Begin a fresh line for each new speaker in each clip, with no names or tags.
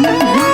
Thank you.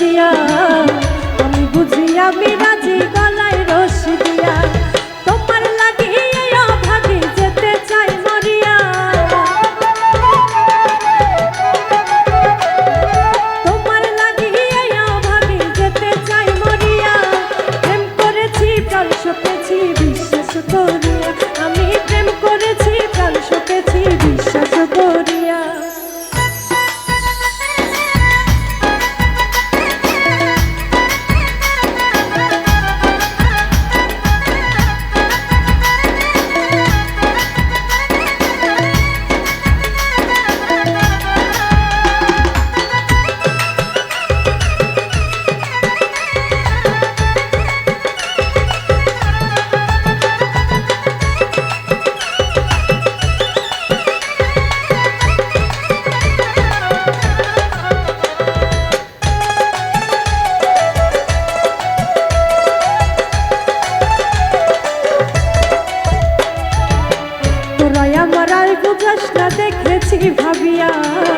দিয়া দিয়া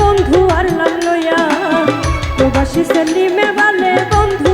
বন্ধু আর লাল লইয়া। প্রবাসী সেলিমে বালে বন্ধু